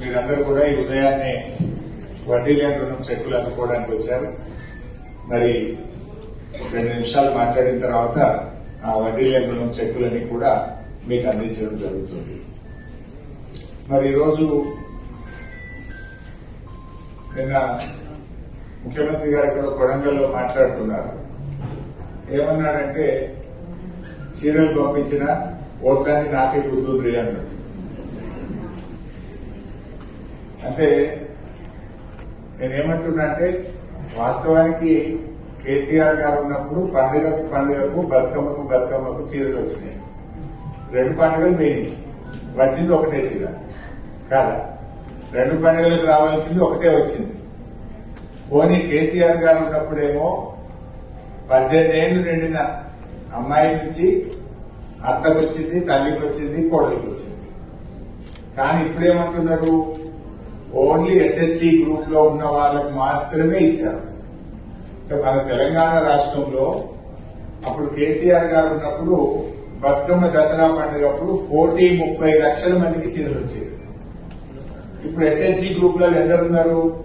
మీరందరూ కూడా ఈ ఉదయాన్నే వడ్డీ లేని రుణం చెక్కులు అందుకోవడానికి వచ్చారు. మరి రెండు నిమిషాలు మాట్లాడిన తర్వాత ఆ వడ్డీ లేని రుణం చెక్కులని కూడా మీకు అందించడం జరుగుతుంది. మరి ఈరోజు నిన్న ముఖ్యమంత్రి గారు ఇక్కడ కొడంగల్లో మాట్లాడుతున్నారు. ఏమన్నాడంటే చీరలు పంపించిన ఓట్లన్నీ నాకే గుర్తుంది అన్నాడు అంటే నేనేమంటున్నా అంటే వాస్తవానికి కేసీఆర్ గారు ఉన్నప్పుడు పండుగకు పండుగకు బతుకమ్మకు బతుకమ్మకు చీరలు వచ్చినాయి. రెండు పండుగలు మెయిన్ వచ్చింది ఒకటే చీర. కాదా? రెండు పండుగలకు రావాల్సింది ఒకటే వచ్చింది. పోనీ కేసీఆర్ గారు ఉన్నప్పుడేమో పద్దెనిమిది ఏళ్ళు నిండిన అమ్మాయి నుంచి అత్తకు వచ్చింది తల్లికి వచ్చింది కోడలికి వచ్చింది కానీ ఇప్పుడేమంటున్నారు? ఓన్లీ ఎస్ఎస్సి గ్రూప్లో ఉన్న వాళ్ళకి మాత్రమే ఇచ్చారు. అంటే మన తెలంగాణ రాష్ట్రంలో అప్పుడు కేసీఆర్ గారు ఉన్నప్పుడు బతుకమ్మ దసరా పండుగప్పుడు కోటి ముప్పై లక్షల మందికి చీరలు వచ్చేది ఇప్పుడు ఎస్ఎస్సి గ్రూప్లో ఎందరున్నారు?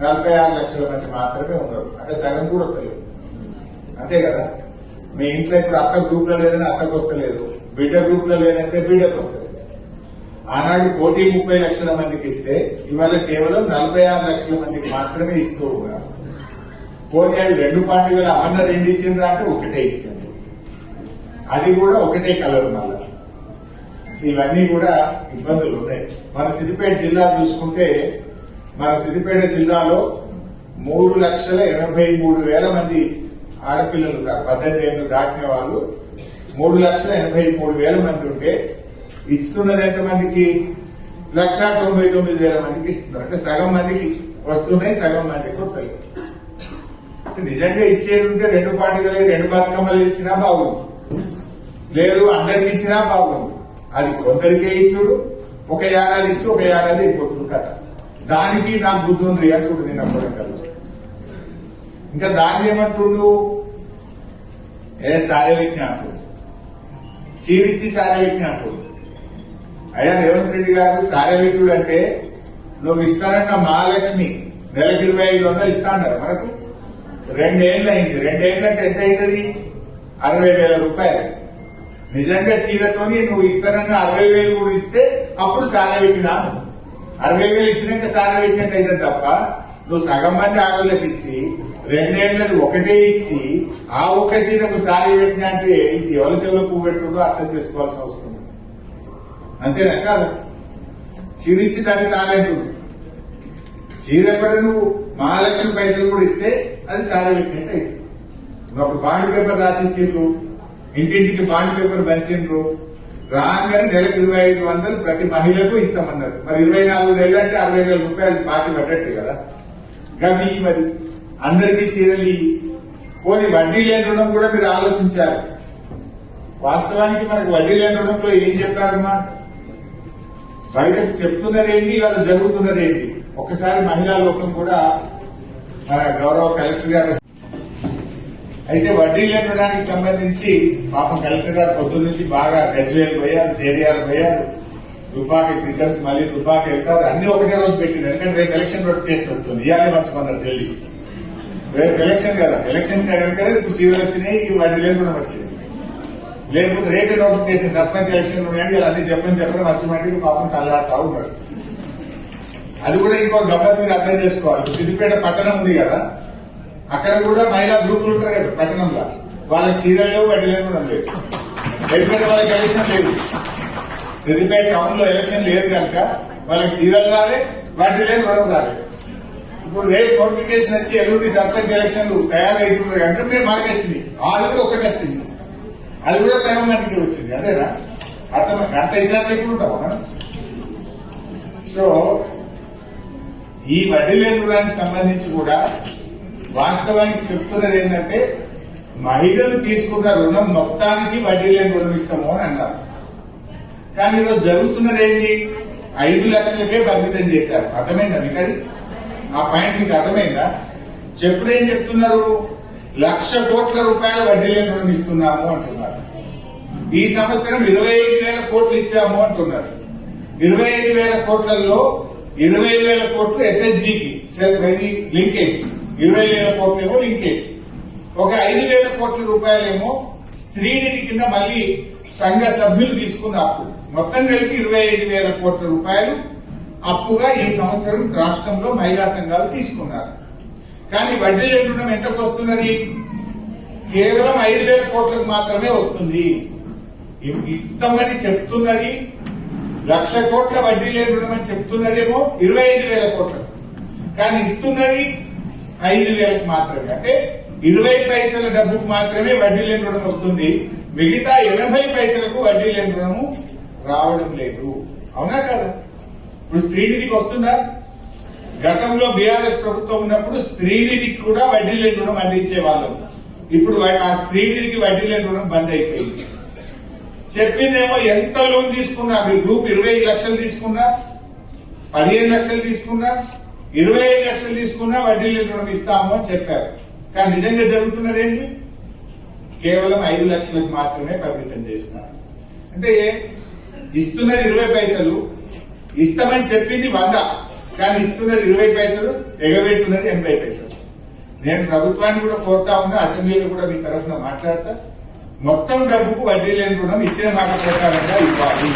నలభై ఆరు లక్షల మంది మాత్రమే ఉన్నారు. అంటే సగం కూడా వస్తలేదు అంతే కదా? మీ ఇంట్లో ఇప్పుడు అత్త గ్రూప్లో లేదని అత్తకు వస్తలేదు. బిడ్డ గ్రూప్లో లేదంటే బిడ్డకు వస్తుంది ఆనాడు కోటి ముప్పై లక్షల మందికి ఇస్తే ఇవాళ కేవలం నలభై ఆరు లక్షల మందికి మాత్రమే ఇస్తూ ఉన్నారు. పోనీ అది రెండు పండుగలు అమన్న రెండు ఇచ్చిండ్రా అంటే ఒకటే ఇచ్చింది. అది కూడా ఒకటే కలర్ మళ్ళా. ఇవన్నీ కూడా ఇబ్బందులు ఉన్నాయి మన సిద్దిపేట జిల్లా చూసుకుంటే మన సిద్దిపేట జిల్లాలో మూడు లక్షల ఎనభై మూడు వేల మంది ఆడపిల్లలు పద్దెనిమిది ఏళ్ళు దాటిన వాళ్ళు. మూడు లక్షల ఎనభై మూడు వేల మంది ఉంటే ఇస్తున్నది ఎంతమందికి లక్ష తొంభై తొమ్మిది వేల మందికి ఇస్తున్నారు. అంటే సగం మందికి వస్తున్నాయి సగం మందికి వస్తాయి. నిజంగా ఇచ్చేది ఉంటే రెండు పండుగలు రెండు బతుకమ్మలు ఇచ్చినా బాగుంది లేదు అందరికి ఇచ్చినా బాగుంది అది కొందరికే ఇచ్చుడు ఒక ఏడాది ఇచ్చి ఒక ఏడాది అయిపోతుంది కదా దానికి నాకు బుద్ధి ఉంది అంటుండు నిన్న కొడంగల్లో ఇంకా దాన్ని ఏమంటుండు? ఏ సారే విజ్ఞాపుడు చీరిచ్చి సారే అయ్యా రేవంత్ రెడ్డి గారు సారవీటుడు అంటే నువ్వు ఇస్తానంట మహాలక్ష్మి నెలకి ఇరవై ఐదు వందలు ఇస్తా అన్నారు మనకు. రెండేళ్ళు అయింది రెండేళ్ళు అంటే ఎంత అవుతుంది? అరవై వేల రూపాయలు. నిజంగా చీరతోని నువ్వు ఇస్తానన్న అరవై వేలు కూడా ఇస్తే అప్పుడు సారవెట్టినాను అరవై వేలు ఇచ్చినాక సారవెట్టినట్టు అయితే తప్ప నువ్వు సగం మంది ఆడోళ్ళకి ఇచ్చి రెండేళ్ళది ఒకటే ఇచ్చి ఆ ఒక్క చీరకు సారీ పెట్టినా అంటే ఇది ఎవరి చెవులు పువ్వు పెట్టుడో అర్థం చేసుకోవాల్సిన అవసరం అంతేనా? కాదు. చీరిచ్చి దాన్ని సాలెంట్ చీర నువ్వు మహాలక్ష్మి పైసలు కూడా ఇస్తే అది సారీ పెట్టినట్టు అయింది. నువ్వు బాండ్ పేపర్ రాసిచ్చిండ్రు ఇంటింటికి బాండ్ పేపర్ పంచిండ్రు. రాగానే నెలకు ఇరవై ఐదు వందలు ప్రతి మహిళకు ఇస్తామన్నారు. మరి ఇరవై నాలుగు నెలలు అంటే అరవై వేల రూపాయలు బాకీ పడ్డట్టు కదా? గవి మరి? అందరికీ చీరలు పోనీ వడ్డీ లేని రుణం కూడా మీరు ఆలోచించారు వాస్తవానికి మనకు వడ్డీ లేని రుణంలో ఏం చెప్పారమ్మా? బయటకు చెప్తున్నది ఏంటి ఇవాళ జరుగుతున్నది ఏంటి ఒకసారి మహిళా లోకం కూడా మన గౌరవ కలెక్టర్ గారు అయితే వడ్డీ లేని సంబంధించి పాపం కలెక్టర్ గారు పొద్దు నుంచి బాగా గజ్వేలు పోయారు చేరియాలు పోయారు. తుపాకి క్రికెట్స్ మళ్ళీ తుపాకి వెళ్తారు. అన్ని ఒకటే రోజు పెట్టింది. ఎందుకంటే రేపు ఎలక్షన్ నోటిఫికేషన్ వస్తుంది. ఇవాళ మంచుకున్నారు జల్లి. రేపు ఎలక్షన్ కదా. ఎలక్షన్ కనుక ఇప్పుడు సీరియల్ వచ్చినాయి ఈ వడ్డీ లేని రుణం వచ్చింది. లేకపోతే రేపే నోటిఫికేషన్ సర్పంచ్ ఎలక్షన్ ఉన్నాయని ఇలా అన్ని చెప్పని చెప్పడం మంచి పాపం తల్లాడుతా ఉన్నారు అది కూడా ఇంకో గమ్మత్ మీరు అర్థం చేసుకోవాలి. సిద్దిపేట పట్టణం ఉంది కదా అక్కడ కూడా మహిళా గ్రూపులు ఉంటారు కదా పట్టణంలో. వాళ్ళకి సీరియల్ లేవు వడ్డీ లేకుండా లేదు. ఎందుకంటే వాళ్ళకి ఎలక్షన్ లేదు. సిద్దిపేట టౌన్లో ఎలక్షన్ లేదు కనుక వాళ్ళకి సీరియల్ రాలే వడ్డీ లేని రుణం రాలేదు ఇప్పుడు రేపు నోటిఫికేషన్ వచ్చి ఎల్లుండి సర్పంచ్ ఎలక్షన్లు తయారవుతున్నాయి అంటే మీరు మనకి వచ్చింది. వాళ్ళు కూడా ఒకటి వచ్చింది. అది కూడా సగం మందికి వచ్చింది. అదేనా? అర్థం అంత ఇసారి ఎప్పుడు ఉంటాం సో ఈ వడ్డీ లేని రుణానికి సంబంధించి కూడా వాస్తవానికి చెప్తున్నది ఏంటంటే మహిళలు తీసుకున్న రుణం మొత్తానికి వడ్డీ లేని రుణం ఇస్తాము అని అన్నారు కానీ ఈరోజు జరుగుతున్నది ఏంటి ఐదు లక్షలకే పరిమితం చేశారు. అర్థమైందా మీకు అది? ఆ పాయింట్ మీకు అర్థమైందా? చెప్పుడు ఏం చెప్తున్నారు? లక్ష కోట్ల రూపాయల వడ్డీ లేని రుణం ఇస్తున్నాము అంటున్నారు. ఈ సంవత్సరం ఇరవై ఐదు వేల కోట్లు ఇచ్చాము అంటున్నారు. ఇరవై ఐదు వేల కోట్లలో ఇరవై వేల కోట్లు ఎస్ఎస్జికి ఇది లింకేజ్. ఇరవై వేల కోట్లు ఏమో లింకేజ్. ఒక ఐదు వేల కోట్ల రూపాయలేమో స్త్రీ నిధి కింద మళ్ళీ సంఘ సభ్యులు తీసుకున్న అప్పు. మొత్తం కలిపి ఇరవై ఐదు వేల కోట్ల రూపాయలు అప్పుగా ఈ సంవత్సరం రాష్ట్రంలో మహిళా సంఘాలు తీసుకున్నారు. కానీ వడ్డీ లేని రుణం ఎంతకు వస్తున్నది? కేవలం ఐదు వేల కోట్లకు మాత్రమే వస్తుంది. ఇస్తామని చెప్తున్నది లక్ష కోట్ల వడ్డీ లేని రుణం అని చెప్తున్నదేమో ఇరవై ఐదు వేల కోట్లకు. కానీ ఇస్తున్నది ఐదు వేలకు మాత్రమే. అంటే ఇరవై పైసల డబ్బుకు మాత్రమే వడ్డీ లేని రుణం వస్తుంది. మిగతా ఎనభై పైసలకు వడ్డీ లేని రుణము రావడం లేదు. అవునా కదా? ఇప్పుడు స్త్రీనిధికి వస్తుందా? గతంలో బీఆర్ఎస్ ప్రభుత్వం ఉన్నప్పుడు స్త్రీనిధికి కూడా వడ్డీ లేని రుణం అందించే వాళ్ళం ఇప్పుడు ఆ స్త్రీనిధికి వడ్డీ లేని రుణం బంద్ అయిపోయింది. చెప్పిందేమో ఎంత లోన్ తీసుకున్నా? మీ గ్రూప్ ఇరవై ఐదు లక్షలు తీసుకున్నా పదిహేను లక్షలు తీసుకున్నా ఇరవై ఐదు లక్షలు తీసుకున్నా వడ్డీ లేని రుణం ఇస్తాము అని చెప్పారు. కానీ నిజంగా జరుగుతున్నది ఏంటి? కేవలం ఐదు లక్షలకు మాత్రమే పరిమితం చేస్తున్నారు. అంటే ఇస్తున్నది ఇరవై పైసలు ఇస్తామని చెప్పింది వంద. కానీ ఇస్తున్నది ఇరవై పైసలు ఎగబెట్టున్నది ఎనభై పైసలు. నేను ప్రభుత్వాన్ని కూడా కోరుతా ఉన్నా అసెంబ్లీలో కూడా మీ తరఫున మాట్లాడతా. మొత్తం డబ్బుకు వడ్డీ లేని రుణం ఇచ్చిన మాట ప్రకారంగా ఇవ్వాలి.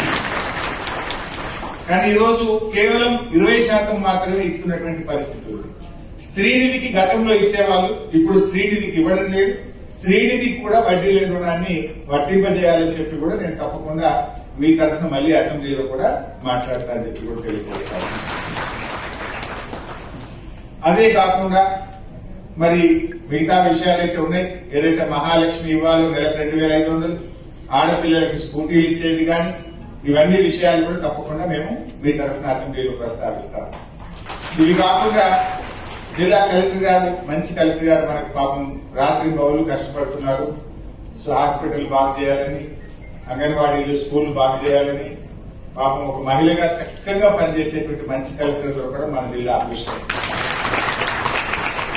కానీ ఈరోజు కేవలం ఇరవై శాతం మాత్రమే ఇస్తున్నటువంటి పరిస్థితులు స్త్రీనిధికి గతంలో ఇచ్చేవాళ్ళు ఇప్పుడు స్త్రీనిధికి ఇవ్వడం లేదు. స్త్రీనిధికి కూడా వడ్డీ లేని రుణాన్ని వర్తింపజేయాలని చెప్పి కూడా నేను తప్పకుండా మీ తరఫున మళ్ళీ అసెంబ్లీలో కూడా మాట్లాడతా అని చెప్పి కూడా తెలియజేస్తాను. అదే కాకుండా మరి మిగతా విషయాలు అయితే ఉన్నాయి. ఏదైతే మహాలక్ష్మి ఇవ్వాలో నెలకు రెండు వేల ఐదు వందలు ఆడపిల్లలకి స్కూటీలు ఇచ్చేది కానీ ఇవన్నీ విషయాలు కూడా తప్పకుండా మేము మీ తరఫున అసెంబ్లీలో ప్రస్తావిస్తాం. ఇవి కాకుండా జిల్లా కలెక్టర్ గారు మంచి కలెక్టర్ గారు మనకు పాపం రాత్రి బౌలు కష్టపడుతున్నారు. సో హాస్పిటల్ బాగు చేయాలని అంగన్వాడీలు స్కూల్ బాగు చేయాలని పాపం ఒక మహిళగా చక్కగా పనిచేసేటువంటి మంచి కలెక్టర్ దొరకడం మన జిల్లా అదృష్టం.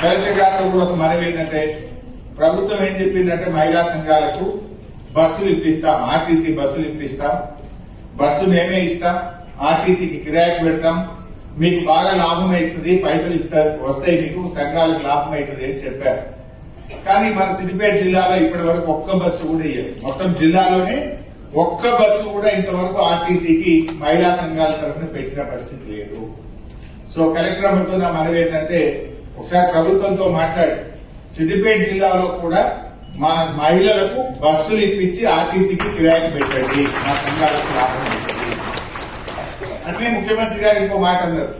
కలెక్టర్ గారితో కూడా ఒక మనవి ఏంటంటే ప్రభుత్వం ఏం చెప్పిందంటే మహిళా సంఘాలకు బస్సులు ఇప్పిస్తాం ఆర్టీసీ బస్సులు ఇప్పిస్తాం బస్సు మేమే ఇస్తాం ఆర్టీసీకి కిరాయికి పెడతాం మీకు బాగా లాభం అవుతుంది పైసలు ఇస్తారు వస్తాయి మీకు సంఘాలకు లాభం అవుతుంది అని చెప్పారు. కానీ మన సిద్దిపేట జిల్లాలో ఇప్పటి వరకు ఒక్క బస్సు కూడా ఇయ్యలేదు. మొత్తం జిల్లాలోనే ఒక్క బస్సు కూడా ఇంతవరకు ఆర్టీసీకి మహిళా సంఘాల తరఫున పెట్టిన పరిస్థితి లేదు. సో కలెక్టర్ అమ్మతో నా మనవి ఏంటంటే ఒకసారి ప్రభుత్వంతో మాట్లాడి సిద్దిపేట జిల్లాలో కూడా మా మహిళలకు బస్సులు ఇప్పించి ఆర్టీసీకి కిరాయికి పెట్టండి. మా సంఘాలకు లాభం అంటే అట్లే ముఖ్యమంత్రి గారు ఇంకో మాట అన్నారు.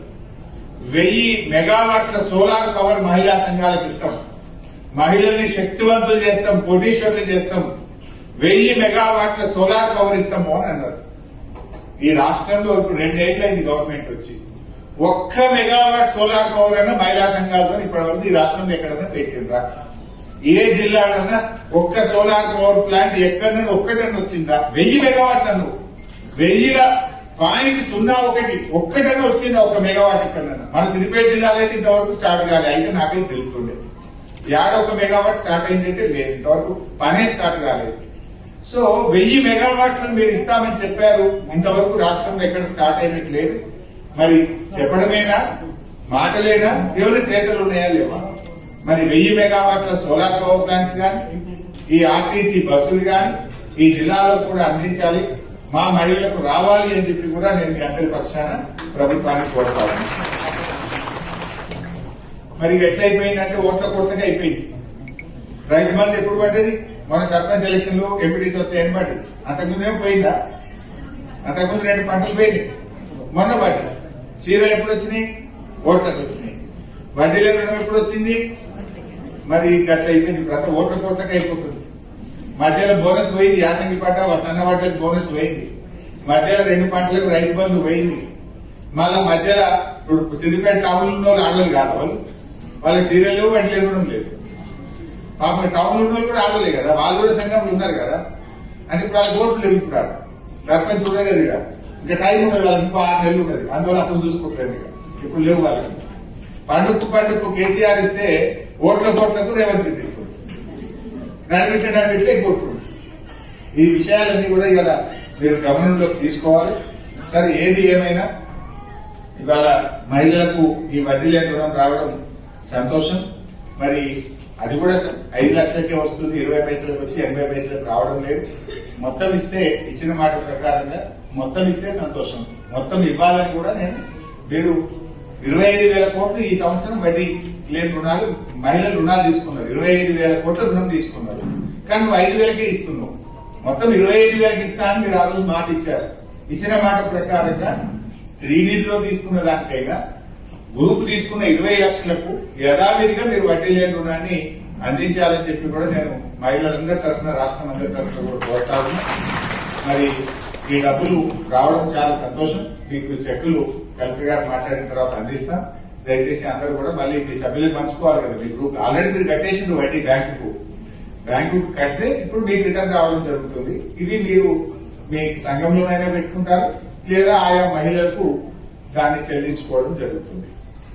వెయ్యి మెగావాట్ల సోలార్ పవర్ మహిళా సంఘాలకు ఇస్తాం. మహిళల్ని శక్తివంతులు చేస్తాం కోటీశ్వరులు చేస్తాం వెయ్యి మెగావాట్ల సోలార్ పవర్ ఇస్తాము అని అన్నారు. ఈ రాష్ట్రంలో ఇప్పుడు రెండేళ్ళైంది గవర్నమెంట్ వచ్చి. ఒక్క మెగావాట్ సోలార్ పవర్ అయినా మహిళా సంఘాలతో ఇప్పటివరకు ఈ రాష్ట్రంలో ఎక్కడైనా పెట్టిందా ఏ జిల్లాలన్నా ఒక్క సోలార్ పవర్ ప్లాంట్ ఎక్కడ ఒక్కటన్నా వచ్చిందా? వెయ్యి మెగావాట్ అను వెయ్యిల పాయింట్ సున్నా ఒకటి ఒక్కటన్నా వచ్చిందా ఒక మెగావాట్ ఎక్కడన్నా మన సిద్దిపేట జిల్లాలో అయితే ఇంతవరకు స్టార్ట్ కాలే అయితే నాకైతే తెలుస్తుండే. యాడ ఒక మెగావాట్ స్టార్ట్ అయిందంటే లేదు. ఇంతవరకు పనే స్టార్ట్ కాలేదు. సో వెయ్యి మెగావాట్లను మీరు ఇస్తామని చెప్పారు. ఇంతవరకు రాష్ట్రంలో ఎక్కడ స్టార్ట్ అయినట్టు లేదు. మరి చెప్పడమేనా? మాటలేనా? ఏమైనా చేతలు ఉన్నాయా లేవా? మరి వెయ్యి మెగావాట్ల సోలార్ పవర్ ప్లాంట్స్ కానీ ఈ ఆర్టీసీ బస్సులు కానీ ఈ జిల్లాలో కూడా అందించాలి. మా మహిళలకు రావాలి అని చెప్పి కూడా నేను మీ అందరి పక్షాన ప్రభుత్వానికి కోరుతాను. మరి ఎట్లా అయిపోయిందంటే ఓట్ల కోట్లకి అయిపోయింది. రైతు బంధు ఎప్పుడు పడ్డది? మన సర్పంచ్ ఎలక్షన్లో ఎంపీటీసీ వస్తాయని పడ్డది? అంతకుముందు పోయిందా? అంతకుముందు రెండు పంటలు పోయినాయి. మొన్న పడ్డది. చీరలు ఎప్పుడు వచ్చినాయి? ఓట్లకు వచ్చినాయి. వడ్డీల రుణం ఎప్పుడు వచ్చింది? మరి గట్ల అయిపోయింది. ఇప్పుడు ఓట్ల కోట్లకు అయిపోతుంది. మధ్యలో బోనస్ పోయింది. యాసంగి పంట సన్న పంటలకు బోనస్ పోయింది. మధ్యలో రెండు పంటలకు రైతు బంధు పోయింది. మళ్ళా మధ్యలో ఇప్పుడు సిద్దిపేట టౌన్ ఉన్న వాళ్ళు కాదు వాళ్ళు. వాళ్ళకి సీరియల్ లేవు వడ్డీ ఇవ్వడం లేదు. పాపం టౌన్ ఉన్న వాళ్ళు కూడా ఆడలే కదా వాళ్ళు కూడా సంఘంలో ఉన్నారు కదా. అంటే ఇప్పుడు వాళ్ళకి ఓట్లు లేవు ఇప్పుడు ఆడ. సర్పంచ్ కూడా ఇక. ఇంకా టైం ఉన్నది వాళ్ళకి ఇంకో ఆరు నెలలు ఉన్నది అందువల్ల అప్పుడు చూసుకుంటారు ఇక. ఇప్పుడు లేవు వాళ్ళకి. పండుగకు పండుగ కేసీఆర్ ఇస్తే ఓట్ల కోట్లకు రేవంత్ రెడ్డి ఇప్పుడు నడిపించడానికి కొట్టుకుంటుంది ఈ విషయాలన్నీ కూడా ఇవాళ మీరు గమనంలోకి తీసుకోవాలి. సరే ఏది ఏమైనా ఇవాళ మహిళలకు ఈ వడ్డీ లేని రుణం రావడం సంతోషం. మరి అది కూడా స- ఐదు లక్షలకే వస్తుంది ఇరవై పైసలకు వచ్చి ఎనభై పైసలకు రావడం లేదు. మొత్తం ఇస్తే ఇచ్చిన మాట ప్రకారంగా మొత్తం ఇస్తే సంతోషం. మొత్తం ఇవ్వాలని కూడా నేను మీరు ఇరవై ఐదు వేల కోట్లు ఈ సంవత్సరం వడ్డీ లేని రుణాలు మహిళలు రుణాలు తీసుకున్నారు. ఇరవై ఐదు వేల కోట్ల రుణం తీసుకున్నారు. కానీ నువ్వు ఐదు వేలకే ఇస్తున్నావు. మొత్తం ఇరవై ఐదు వేలకి ఇస్తా అని మీరు ఆ రోజు మాట ఇచ్చారు. ఇచ్చిన మాట ప్రకారంగా స్త్రీ నిధిలో తీసుకున్న దానికైనా గ్రూప్ తీసుకున్న ఇరవై లక్షలకు యథావిధిగా మీరు వడ్డీ లేని రుణాన్ని అందించాలని చెప్పి కూడా నేను మహిళలందరి తరఫున రాష్ట్రం అందరి తరఫున కూడా కోరుతాను మరి ఈ డబ్బులు రావడం చాలా సంతోషం. మీకు చెక్కులు కలెక్టర్ గారు మాట్లాడిన తర్వాత అందిస్తాం. దయచేసి అందరూ కూడా మళ్ళీ మీ సభ్యులకు పంచుకోవాలి కదా. మీ గ్రూప్ ఆల్రెడీ మీరు కట్టేసిండ్రు వడ్డీ బ్యాంకుకు. బ్యాంకుకు కడితే ఇప్పుడు మీకు రిటర్న్ రావడం జరుగుతుంది. ఇవి మీరు మీ సంఘంలోనైనా పెట్టుకుంటారు. లేదా ఆయా మహిళలకు దాన్ని చెల్లించుకోవడం జరుగుతుంది.